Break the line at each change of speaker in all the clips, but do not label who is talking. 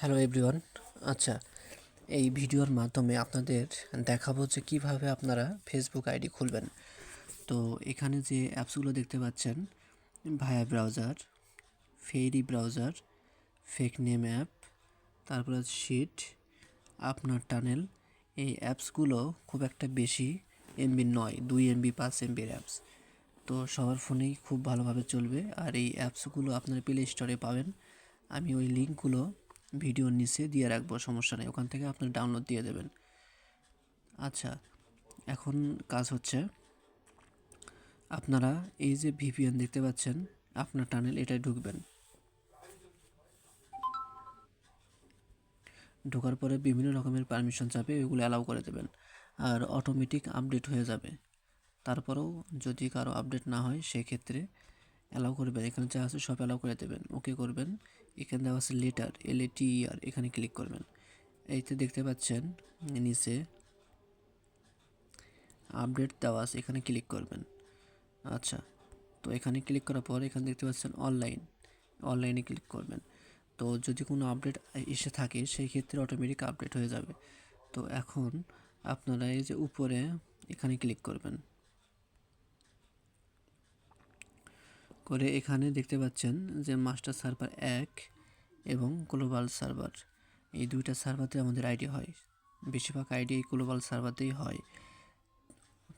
Hello everyone আচ্ছা এই ভিডিওর মাধ্যমে আপনাদের দেখাবো যে কীভাবে আপনারা ফেসবুক আইডি খুলবেন। তো এখানে যে অ্যাপসগুলো দেখতে পাচ্ছেন, via browser, ferry browser fake name app তারপরে শিট আপনার টানেল, এই অ্যাপসগুলো খুব একটা বেশি এমবি নয়, দুই এমবি, পাঁচ এমবির অ্যাপস। তো সবার ফোনেই খুব ভালোভাবে চলবে, আর এই অ্যাপসগুলো আপনার প্লে স্টোরে পাবেন। আমি ওই লিঙ্কগুলো ভিডিওর নিচে দিয়ে রাখব, সমস্যা নেই। ওখান থেকে আপনি ডাউনলোড দিয়ে দেবেন। আচ্ছা এখন কাজ হচ্ছে, আপনারা এই যে ভিপিএন দেখতে পাচ্ছেন, আপনার টানেল এটাই ঢুকবেন। ঢোকার পরে বিভিন্ন রকমের পারমিশন চাপে ওইগুলো অ্যালাউ করে দেবেন, আর অটোমেটিক আপডেট হয়ে যাবে। তারপরেও যদি কারও আপডেট না হয়, সেক্ষেত্রে অ্যালাউ করবেন। এখানে যা আছে সব অ্যালাউ করে দেবেন। ওকে করবেন। এখানে দেওয়া আছে লেটার এল এ টি আর এখানে ক্লিক করবেন। এইতে দেখতে পাচ্ছেন, নিচে আপডেট দেওয়া আছে, এখানে ক্লিক করবেন। আচ্ছা তো এখানে ক্লিক করার পর এখানে দেখতে পাচ্ছেন অনলাইন অনলাইনে ক্লিক করবেন। তো যদি কোনো আপডেট এসে থাকে, সেই ক্ষেত্রে অটোমেটিক আপডেট হয়ে যাবে। তো এখন আপনারা এই যে উপরে এখানে ক্লিক করবেন। করে এখানে দেখতে পাচ্ছেন যে মাস্টার সার্ভার এক এবং গ্লোবাল সার্ভার। এই দুইটা সার্ভারতে আমাদের আইডি হয়। বেশিরভাগ আইডি এই গ্লোবাল সার্ভারতেই হয়।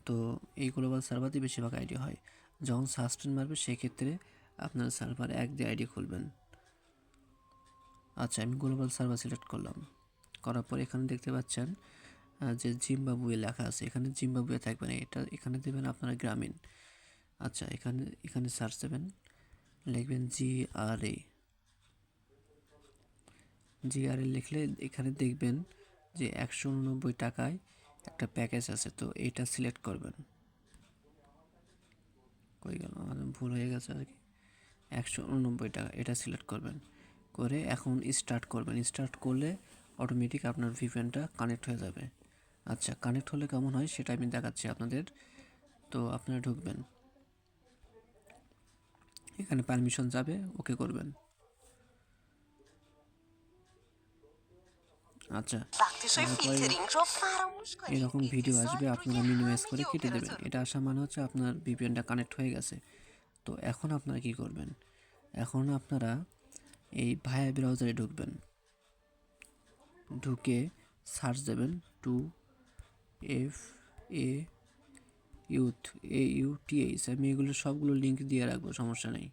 তো এই গ্লোবাল সার্ভারতেই বেশিরভাগ আইডি হয়। যখন সাসপেন্ড মারবে, সেক্ষেত্রে আপনার সার্ভার এক দিয়ে আইডি খুলবেন। আচ্ছা আমি গ্লোবাল সার্ভার সিলেক্ট করলাম। করার পর এখানে দেখতে পাচ্ছেন যে জিম্বাবুয়ে লেখা আছে। এখানে জিম্বাবুয়ে থাকবে না এটা এখানে দেবেন আপনারা গ্রামীণ। আচ্ছা এখানে এখানে সার্চ দেবেন। লিখবেন জি আর এ জি আর এ লিখলে এখানে দেখবেন যে একশো উননব্বই টাকায় একটা প্যাকেজ আছে, তো এটা সিলেক্ট করবেন। কই গেল? আমার ভুল হয়ে গেছে আর কি। একশো উননব্বই টাকা, এটা সিলেক্ট করবেন। করে এখন স্টার্ট করবেন। স্টার্ট করলে অটোমেটিক আপনার ভিপিএনটা কানেক্ট হয়ে যাবে। আচ্ছা কানেক্ট হলে কেমন হয় সেটা আমি দেখাচ্ছি আপনাদের। তো আপনারা ঢুকবেন। এখানে পারমিশন যাবে ওকে করবেন। আচ্ছা এরকম ভিডিও আসবে আপনারা মিনিমাইজ করে কেটে দেবেন। এটা আসা মানে হচ্ছে আপনার ভিপিএনটা কানেক্ট হয়ে গেছে। তো এখন আপনারা কি করবেন? এখন আপনারা এই ভায়া ব্রাউজারে ঢুকবেন। ঢুকে সার্চ দেবেন two F A youth A U T H আমি এগুলো সবগুলো লিঙ্ক দিয়ে রাখব সমস্যা নেই।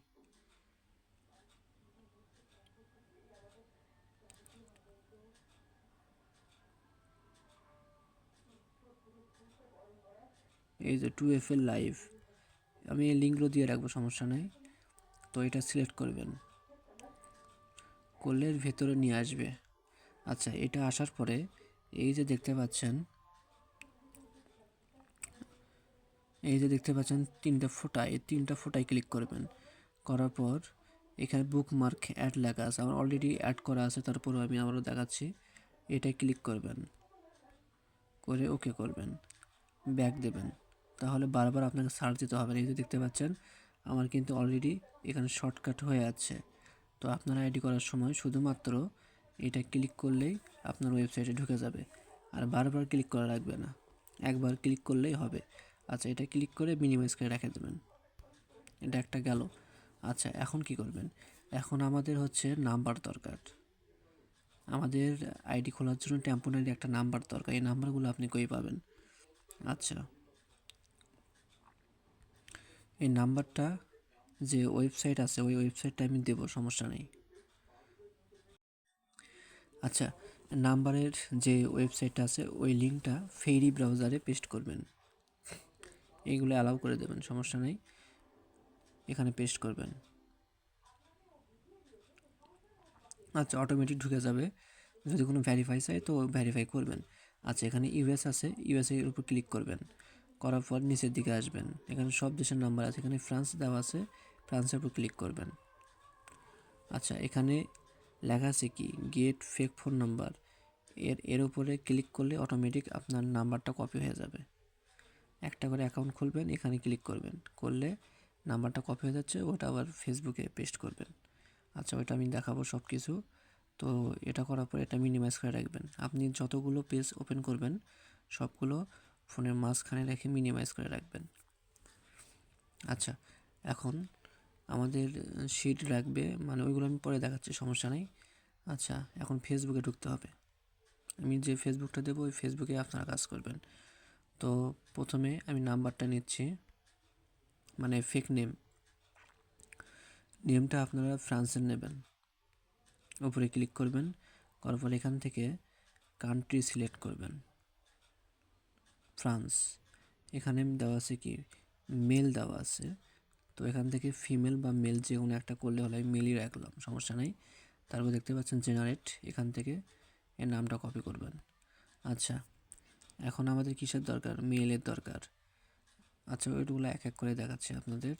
এই যে টু এফ এল লাইভ, আমি এই লিঙ্কগুলো দিয়ে রাখব, সমস্যা নেই। তো এটা সিলেক্ট করবেন। করলে এর ভেতরে নিয়ে আসবে। আচ্ছা এটা আসার পরে এই যে দেখতে পাচ্ছেন, এই যে দেখতে পাচ্ছেন তিনটা ফোটা, এই তিনটা ফোটায় ক্লিক করবেন। করার পর এখানে বুক মার্ক অ্যাড লেখা আছে, আমার অলরেডি অ্যাড করা আছে, তারপরেও আমি আবারও দেখাচ্ছি। এটাই ক্লিক করবেন। করে ওকে করবেন। ব্যাক দেবেন। তাহলে বারবার আপনাকে সার্চ দিতে হবে। না এই যে দেখতে পাচ্ছেন, আমার কিন্তু অলরেডি এখানে শর্টকাট হয়ে আছে। তো আপনার আইডি করার সময় শুধুমাত্র এটা ক্লিক করলেই আপনার ওয়েবসাইটে ঢুকে যাবে। আর বারবার ক্লিক করা লাগবে না। একবার ক্লিক করলেই হবে। আচ্ছা এটা ক্লিক করে মিনিমাইজ করে রেখে দেবেন। এটা একটা গেল। আচ্ছা এখন কি করবেন? এখন আমাদের হচ্ছে নাম্বার দরকার। আমাদের আইডি খোলার জন্য টেম্পোনারি একটা নাম্বার দরকার। এই নাম্বারগুলো আপনি কই পাবেন? আচ্ছা। এই নাম্বারটা যে ওয়েবসাইট আছে, ওই ওয়েবসাইটটা আমি দেবো, সমস্যা নেই। আচ্ছা নাম্বারের যে ওয়েবসাইটটা আছে, ওই লিঙ্কটা ফেরি ব্রাউজারে পেস্ট করবেন। এইগুলো অ্যালাউ করে দেবেন, সমস্যা নেই। এখানে পেস্ট করবেন। আচ্ছা অটোমেটিক ঢুকে যাবে। যদি কোনো ভ্যারিফাই চাই তো ভ্যারিফাই করবেন। আচ্ছা এখানে ইউএস আছে ইউএস এর উপর ক্লিক করবেন। করার পর নিচের দিকে আসবেন। এখানে সব দেশের নাম্বার আছে। এখানে ফ্রান্স দেওয়া আছে। ফ্রান্সের উপর ক্লিক করবেন। আচ্ছা এখানে লেখা আছে কি? গেট ফেক ফোন নাম্বার এর এর উপরে ক্লিক করলে অটোমেটিক আপনার নাম্বারটা কপি হয়ে যাবে। একটা করে অ্যাকাউন্ট খুলবেন, এখানে ক্লিক করবেন। করলে নাম্বারটা কপি হয়ে যাচ্ছে, ওটা আবার ফেসবুকে পেস্ট করবেন। আচ্ছা ওইটা আমি দেখাবো সব কিছু তো এটা করার পর এটা মিনিমাইজ করে রাখবেন। আপনি যতগুলো পেজ ওপেন করবেন, সবগুলো ফোনের মাঝখানে রেখে মিনিমাইজ করে রাখবেন। আচ্ছা এখন আমাদের শিট রাখবে মানে ওইগুলো আমি পরে দেখাচ্ছি, সমস্যা নেই। আচ্ছা এখন ফেসবুকে ঢুকতে হবে। আমি যে ফেসবুকটা দেবো, ওই ফেসবুকে আপনারা কাজ করবেন। তো প্রথমে আমি নাম্বারটা নিচ্ছি মানে ফেক নেম নেমটা আপনারা ফ্রান্সের নেবেন। উপরে ক্লিক করবেন, করার পর এখান থেকে কান্ট্রি সিলেক্ট করবেন। ফ্রান্স। এখানে দেওয়া আছে কি? মেল দেওয়া আছে। তো এখান থেকে ফিমেল বা মেল যে কোনো একটা করলে হলে আমি মেলই রাখলাম, সমস্যা নেই। তারপর দেখতে পাচ্ছেন জেনারেট, এখান থেকে এর নামটা কপি করবেন। আচ্ছা এখন আমাদের কিসের দরকার? মেলের দরকার। আচ্ছা ওইগুলো এক এক করে দেখাচ্ছি আপনাদের।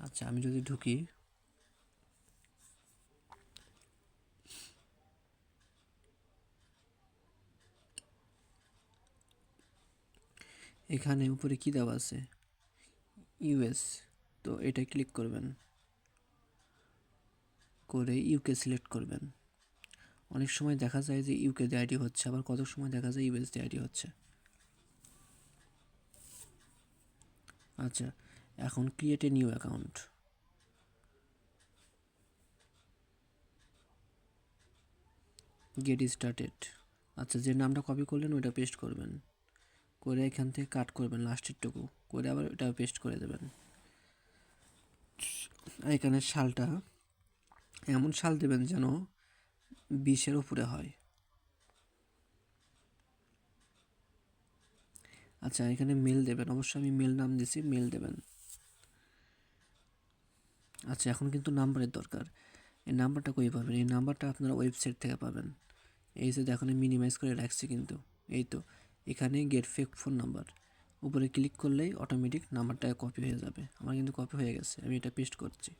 আচ্ছা আমি যদি ঢুকি এখানে উপরে কি দেওয়া আছে? ইউএস তো এটা ক্লিক করবেন। করে ইউকে সিলেক্ট করবেন। অনেক সময় দেখা যায় যে ইউকে আইডি হচ্ছে, আবার কত সময় দেখা যায় ইউএস আইডি হচ্ছে। আচ্ছা এখন create a new account get started আচ্ছা যে নামটা কপি করলেন, ওইটা পেস্ট করবেন। করে এখান থেকে কাট করবেন লাস্টেরটুকু করে আবার ওটা পেস্ট করে দেবেন। এখানে শালটা এমন শাল দেবেন যেন বিশের উপরে হয়। আচ্ছা এখানে মেল দেবেন। অবশ্যই আমি মেল নাম দিছি মেল দেবেন। আচ্ছা এখন কিন্তু নাম্বারের দরকার। এই নাম্বারটা কই পাবেন? এই নাম্বারটা আপনারা ওয়েবসাইট থেকে পাবেন। এই যে দেখুন মিনিমাইজ করে রাখছি কিন্তু। এই তো এখানে গেট ফেক ফোন নাম্বার উপরে ক্লিক করলেই অটোমেটিক নাম্বারটা কপি হয়ে যাবে। আমার কিন্তু কপি হয়ে গেছে। আমি এটা পেস্ট করছি।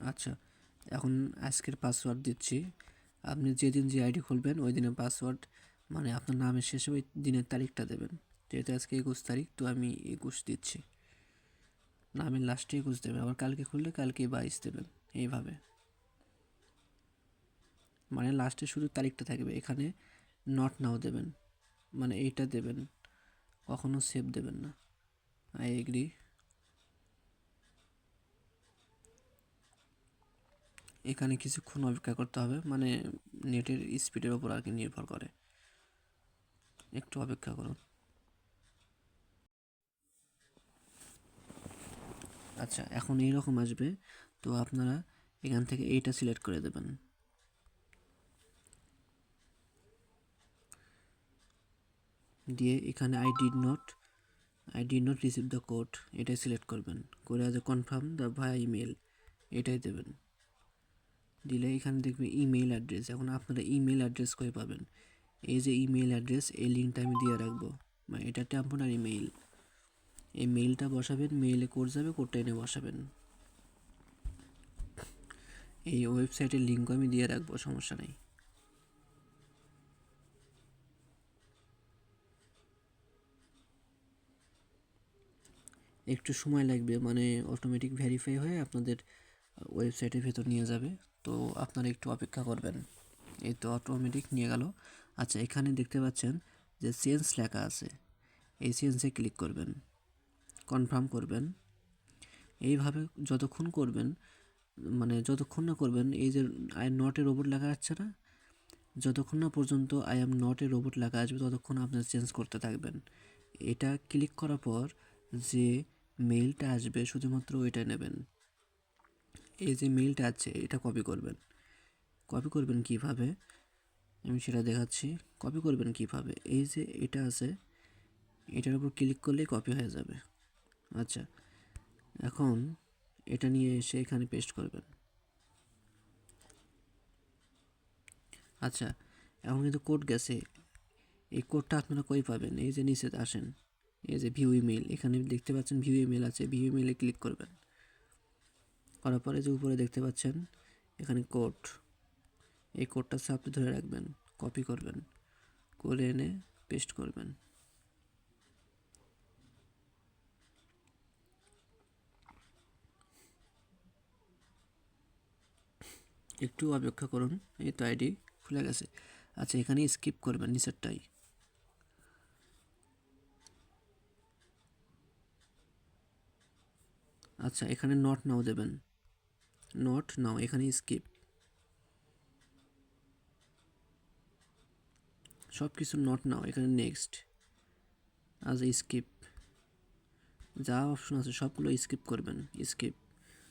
আচ্ছা এখন আজকের পাসওয়ার্ড দিচ্ছি। আপনি যেদিন যে আইডি খুলবেন, ওই দিনের পাসওয়ার্ড মানে আপনার নামের শেষে ওই দিনের তারিখটা দেবেন। যেহেতু আজকে একুশ তারিখ, তো আমি একুশ দিচ্ছি। নামের লাস্টে একুশ দেবেন। আবার কালকে খুললে কালকে বাইশ দেবেন। এইভাবে। মানে লাস্টে শুধু তারিখটা থাকবে। এখানে নট নাও দেবেন। মানে এইটা দেবেন। কখনো সেভ দেবেন না। আই এগ্রি এখানে কিছুক্ষণ অপেক্ষা করতে হবে। মানে নেটের স্পিডের ওপর আর কি নির্ভর করে। একটু অপেক্ষা করুন। আচ্ছা এখন এইরকম আসবে। তো আপনারা এখান থেকে এইটা সিলেক্ট করে দেবেন। দিয়ে এখানে I did not I did not receive the code এটাই সিলেক্ট করবেন। করে আজ কনফার্ম দ্য ভাই ইমেল এটাই দেবেন। দিলে এখানে দেখবে ইমেল অ্যাড্রেস এখন আপনারা ইমেল অ্যাড্রেস করে পাবেন? এই যে ইমেল অ্যাড্রেস এই লিঙ্কটা আমি দিয়ে রাখব। মানে এটা টেম্পোরারি মেইল এই মেইলটা বসাবেন মেইলে কোড যাবে কোডটা এনে বসাবেন। এই ওয়েবসাইটের লিঙ্কও আমি দিয়ে রাখব, সমস্যা নেই। একটু সময় লাগবে মানে অটোমেটিক ভেরিফাই হয়ে আপনাদের ওয়েবসাইটের ভেতর নিয়ে যাবে। তো আপনারা একটু অপেক্ষা করবেন। এই তো অটোমেটিক নিয়ে গেল। আচ্ছা এখানে দেখতে পাচ্ছেন যে চেঞ্জ লেখা আছে। এই চেঞ্জে ক্লিক করবেন। কনফার্ম করবেন। এইভাবে যতক্ষণ করবেন মানে যতক্ষণ না করবেন, এই যে I am not a robot লেখা যাচ্ছে না, যতক্ষণ না পর্যন্ত I am not a robot লেখা আসবে, ততক্ষণ আপনার চেঞ্জ করতে থাকবেন। এটা ক্লিক করার পর যে মেইলটা আসবে শুধুমাত্র ওইটা নেবেন। এই যে মেইলটা আছে, এটা কপি করবেন। কপি করবেন কীভাবে? আমি সেটা দেখাচ্ছি। কপি করবেন কীভাবে? এই যে এটা আছে, এটার উপর ক্লিক করলেই কপি হয়ে যাবে। আচ্ছা এখন এটা নিয়ে এসে এখানে পেস্ট করবেন। আচ্ছা এখন কিন্তু কোড গেছে। এই কোডটা আপনারা কই পাবেন? এই যে নিচে আসেন। এই যে ভিউ ইমেল এখানে দেখতে পাচ্ছেন ভিউ ইমেল আছে ভিউ ইমেলে ক্লিক করবেন। করার পরে যে উপরে দেখতে পাচ্ছেন, এখানে কোড এই কোডটা আপনি ধরে রাখবেন কপি করবেন করে এনে পেস্ট করবেন। একটু অপেক্ষা করুন, এই তো আইডি খুলে গেছে। আচ্ছা এখানে স্কিপ করবেন নিচেরটাই। আচ্ছা এখানে নট নাও দেবেন। নট নাও, এখানে স্কিপ সব কিছু নট নাও, এখানে নেক্সট আজ স্কিপ যা অপশন আছে, সবগুলো স্কিপ করবেন স্কিপ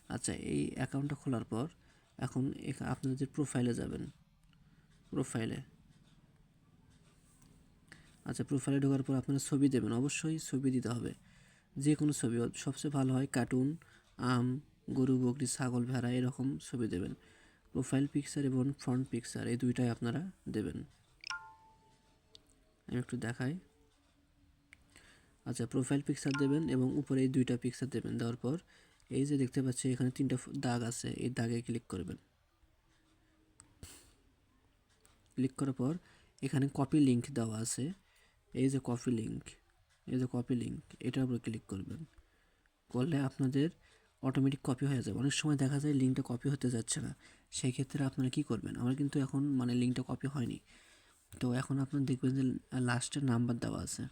আচ্ছা এই অ্যাকাউন্টটা খোলার পর এখন এখা- আপনাদের প্রোফাইলে যাবেন প্রোফাইলে আচ্ছা প্রোফাইলে ঢোকার পর আপনারা ছবি দেবেন, অবশ্যই ছবি দিতে হবে। যে কোনো ছবি সবচেয়ে ভালো হয় কার্টুন আম, গরু, বকরি, ছাগল, ভেড়া, এরকম ছবি দেবেন। প্রোফাইল পিকচার এবং ফ্রন্ট পিকচার এই দুইটাই আপনারা দেবেন। আমি একটু দেখাই। আচ্ছা প্রোফাইল পিকচার দেবেন এবং উপরে এই দুইটা পিকচার দেবেন দেওয়ার পর, এই যে দেখতে পাচ্ছি এখানে তিনটা দাগ আছে, এই দাগে ক্লিক করবেন। ক্লিক করার পর এখানে কপি লিঙ্ক দেওয়া আছে। এই যে কপি লিংক এই যে কপি লিঙ্ক এটার উপর ক্লিক করবেন। করলে আপনাদের অটোমেটিক কপি হয়ে যাবে। অনেক সময় দেখা যায় লিঙ্কটা কপি হতে যাচ্ছে না। সেই ক্ষেত্রে আপনারা কি করবেন? আমার কিন্তু এখন মানে লিঙ্কটা কপি হয়নি। তো এখন আপনারা দেখবেন যে লাস্টের নাম্বার দেওয়া আছে।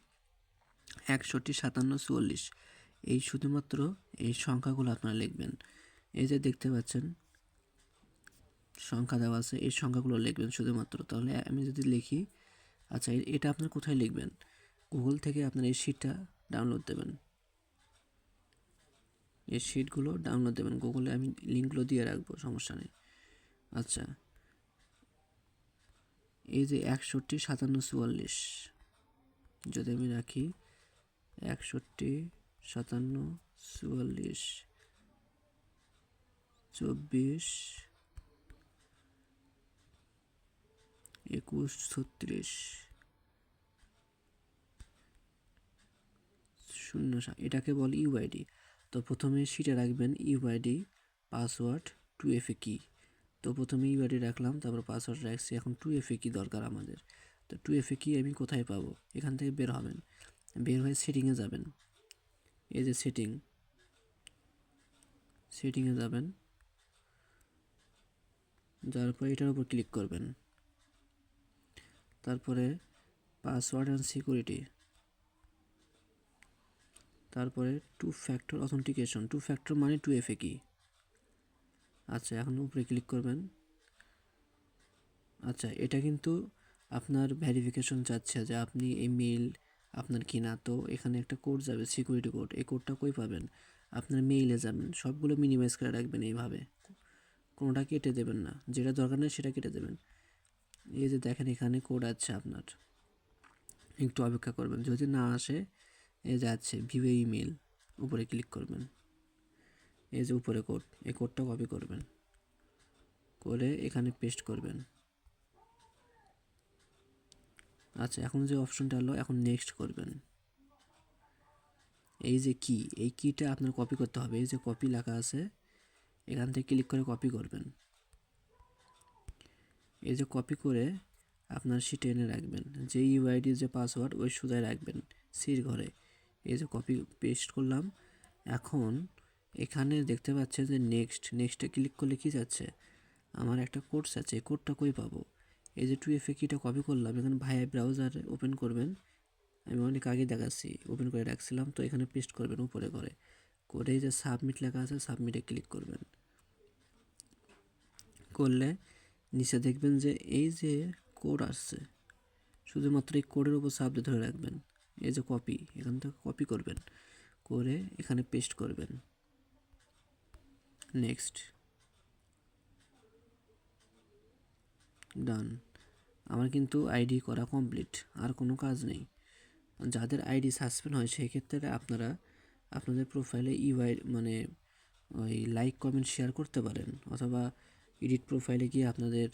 একষট্টি সাতান্ন চুয়াল্লিশ। এই শুধুমাত্র এই সংখ্যাগুলো আপনারা লিখবেন। এই যে দেখতে পাচ্ছেন, সংখ্যা দেওয়া আছে, এই সংখ্যাগুলো লিখবেন শুধুমাত্র। তাহলে আমি যদি লিখি আচ্ছা এটা আপনার কোথায় লিখবেন? গুগল থেকে আপনার এই শিটটা ডাউনলোড দেবেন। এই শিটগুলো ডাউনলোড দেবেন। গুগলে আমি লিঙ্কগুলো দিয়ে রাখব, সমস্যা নেই। আচ্ছা। এই যে একষট্টি সাতান্ন চুয়াল্লিশ, যদি আমি রাখি একষট্টি সাতান্ন চুয়াল্লিশ, চব্বিশ, একুশ ছত্রিশ শূন্য সা- এটাকে বলে ইউআইডি তো প্রথমে সিটে রাখবেন UID password two F A কি তো প্রথমে ইউআইডি রাখলাম, তারপর পাসওয়ার্ড রাখছি। এখন টু এফ এ কি দরকার আমাদের। তো টু এফ এ কি আমি কোথায় পাবো? এখান থেকে বের হবেন। বের হয়ে সেটিংয়ে যাবেন। এই যে সেটিং সেটিংয়ে যাবেন। যাওয়ার পর এটার উপর ক্লিক করবেন। তারপরে পাসওয়ার্ড অ্যান্ড সিকিউরিটি তারপরে two factor authentication two factor মানে টু এফ এ কি? আচ্ছা এখন উপরে ক্লিক করবেন। আচ্ছা এটা কিন্তু আপনার ভেরিফিকেশন চাচ্ছে যে আপনি এই মেইল আপনার কিনা। তো এখানে একটা কোড যাবে সিকিউরিটি কোড এই কোডটা কই পাবেন? আপনার মেইলে যাবেন। সবগুলো মিনিমাইজ করে রাখবেন এইভাবে। কোনোটা কেটে দেবেন না। যেটা দরকার নেই সেটা কেটে দেবেন। এই যে দেখেন এখানে কোড আছে আপনার। একটু অপেক্ষা করবেন। যদি না আসে যে আছে ভিউ ইমেল উপরে ক্লিক করবেন। এই যে উপরে কোড এই কোডটা কপি করবেন। করে এখানে পেস্ট করবেন। আচ্ছা এখন যে অপশনটা হলো এখন নেক্সট করবেন। এই যে কি এই কিটা আপনার কপি করতে হবে। এই যে কপি লেখা আছে, এখান থেকে ক্লিক করে কপি করবেন। এই যে কপি করে আপনার শিটে এনে রাখবেন। যে ইউআইডি যে পাসওয়ার্ড ওই সুদায় রাখবেন। সির ঘরে। এই যে কপি পেস্ট করলাম, এখন এখানে দেখতে পাচ্ছেন যে নেক্সট নেক্সটে ক্লিক করলে কী যাচ্ছে? আমার একটা কোর্স আছে, এই কোডটা কই পাবো? এই যে টু এফে কিটা কপি করলাম, এখানে ভাইয়া ব্রাউজার ওপেন করবেন। আমি অনেক আগে দেখাচ্ছি ওপেন করে রাখছিলাম, তো এখানে পেস্ট করবেন উপরে করে। করে যে সাবমিট লেখা আছে সাবমিটে ক্লিক করবেন। করলে নিচে দেখবেন যে এই যে কোড আসছে, শুধুমাত্র এই কোডের উপর সাবজেক্ট ধরে রাখবেন। এই যে কপি এখান থেকে কপি করবেন। করে এখানে পেস্ট করবেন। নেক্সট ডান আমার কিন্তু আইডি করা কমপ্লিট আর কোনো কাজ নেই। যাদের আইডি সাসপেন্ড হয় সেই ক্ষেত্রে আপনারা আপনাদের প্রোফাইলে ইউআই মানে ওই লাইক কমেন্ট শেয়ার করতে পারেন। অথবা এডিট প্রোফাইলে গিয়ে আপনাদের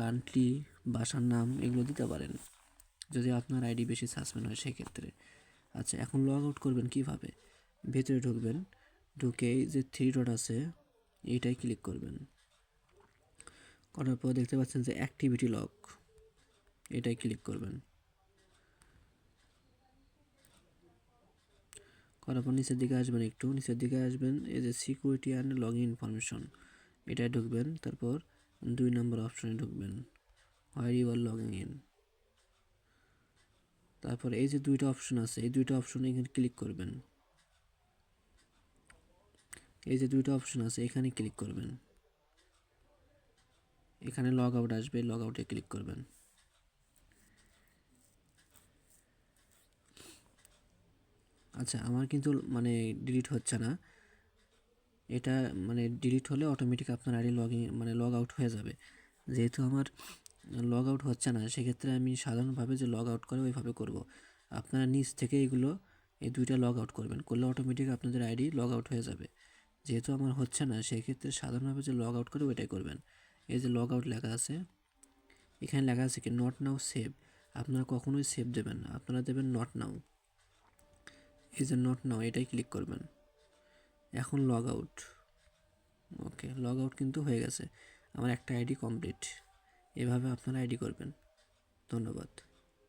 কান্ট্রি বাসার নাম এগুলো দিতে পারেন। যদি আপনার আইডি বেশি সাসপেন্ড হয় সেই ক্ষেত্রে আচ্ছা এখন লগ আউট করবেন কীভাবে? ভেতরে ঢুকবেন, ঢুকে যে থ্রি ডট আছে এইটাই ক্লিক করবেন। করার পর দেখতে পাচ্ছেন যে অ্যাক্টিভিটি লক এটাই ক্লিক করবেন। করার পর নিচের দিকে আসবেন একটু, নিচের দিকে আসবেন, এই যে security and log in information এটায় ঢুকবেন। তারপর দুই নম্বর অপশনে ঢুকবেন where you are logging in তারপর এই যে দুইটা অপশন আছে, এই দুইটা অপশনে এখানে ক্লিক করবেন। এই যে দুইটা অপশন আছে, এখানে ক্লিক করবেন। এখানে লগ আউট আসবে লগ আউটে ক্লিক করবেন। আচ্ছা আমার কিন্তু মানে ডিলিট হচ্ছে না। এটা মানে ডিলিট হলে অটোমেটিক আপনার আইডি লগ মানে লগ আউট হয়ে যাবে। যেহেতু আমার লগ আউট হচ্ছে না, সেক্ষেত্রে আমি সাধারণভাবে যে লগ আউট করে ওইভাবে করব। আপনারা নিজ থেকে এগুলো, এই দুইটা লগ আউট করবেন, করলে অটোমেটিক আপনাদের আইডি লগ আউট হয়ে যাবে। যেহেতু আমার হচ্ছে না, সেক্ষেত্রে সাধারণভাবে যে লগ আউট করে ওইটাই করবেন। এই যে লগ আউট লেখা আছে, এখানে লেখা আছে কি নট নাও সেভ আপনারা কখনোই সেভ দেবেন না, আপনারা দেবেন নট নাও এই যে নট নাও এটাই ক্লিক করবেন। এখন log out okay log out কিন্তু হয়ে গেছে। আমার একটা আইডি কমপ্লিট এভাবে আপনারা আইডি করবেন। ধন্যবাদ।